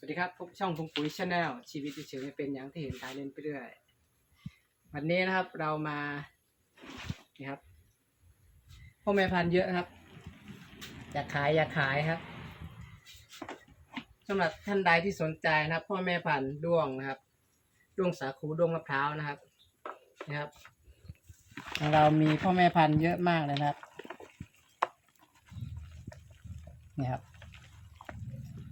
สวัสดีครับพบช่องพุงปุ๋ยชาแนลชีวิตเฉยๆเป็นอย่างที่เห็นตายเล่นไปเรื่อยวันนี้นะครับเรามานี่ครับพ่อแม่พันธุ์เยอะครับ อยากขายอยากขายครับสำหรับท่านใดที่สนใจนะครับ พ่อแม่พันธุ์ด้วงนะครับด้วงสาคูด้วงมะพร้าวนะครับนะครับเรามีพ่อแม่พันธุ์เยอะมากเลยนะครับนี่ครับ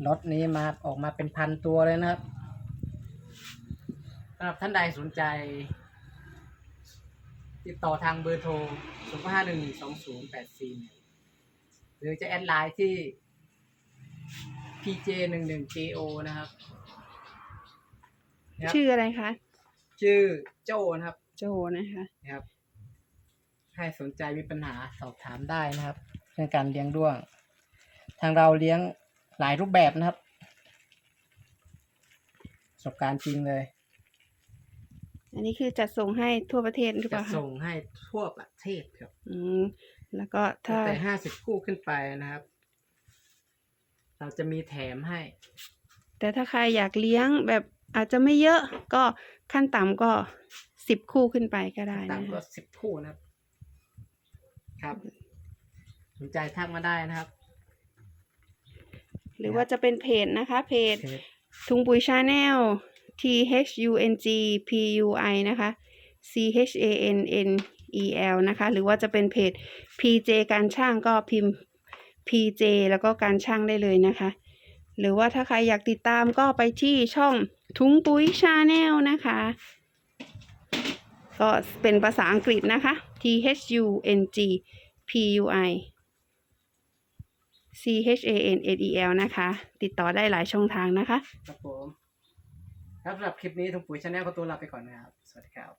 รถนี้มาออกมาเป็นพันตัวเลยนะครับสำหรับท่านใดสนใจ ติดต่อทางเบอร์โทร 0 5 1 2 0 8 4หรือจะแอดไลน์ที่ pj 1 1 jo นะครับนะครับ ชื่ออะไรคะ ชื่อโจนะครับ โจนะคะ นะครับใครสนใจมีปัญหาสอบถามได้นะครับ เรื่องการเลี้ยงด้วง ทางเราเลี้ยง หลายรูปแบบนะครับประสบการณ์จริงเลย อันนี้คือจัดส่งให้ทั่วประเทศหรือเปจะล่าคะส่งให้ทั่วประเทศครับอืมแล้วก็ตั้ถ้างแต่ห้าสิบคู่ขึ้นไปนะครับ เราจะมีแถมให้ แต่ถ้าใครอยากเลี้ยงแบบอาจจะไม่เยอะก็ขั้นต่ำก็สิบคู่ขึ้นไปก็ได้นะต่ำก็คะสิบคู่นะครับ ครับสนใจทักมาได้นะครับ หรือว่าจะเป็นเพจนะคะเพจเพจทุงปุ๋ยชาแนล T H U N G P U I นะคะ C H A N N E L นะคะ หรือว่าจะเป็นเพจ P J การช่างก็พิมพ์ P J แล้วก็การช่างได้เลยนะคะ หรือว่าถ้าใครอยากติดตามก็ไปที่ช่องทุงปุ๋ยชาแนลนะคะ ก็เป็นภาษาอังกฤษนะคะ T H U N G P U I C H A N N E L นะคะ ติดต่อได้หลายช่องทางนะคะ ครับผมครับสำหรับคลิปนี้ทุงปุ๋ยชาแนลก็ตัวลาไปก่อนนะครับ สวัสดีครับ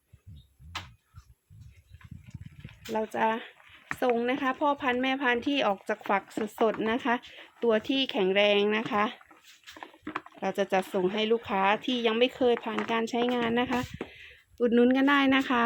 เราจะส่งนะคะ พ่อพันธุ์แม่พันธุ์ที่ออกจากฝักสดๆนะคะ ตัวที่แข็งแรงนะคะ เราจะจัดส่งให้ลูกค้าที่ยังไม่เคยผ่านการใช้งานนะคะ อุดหนุนกันได้นะคะ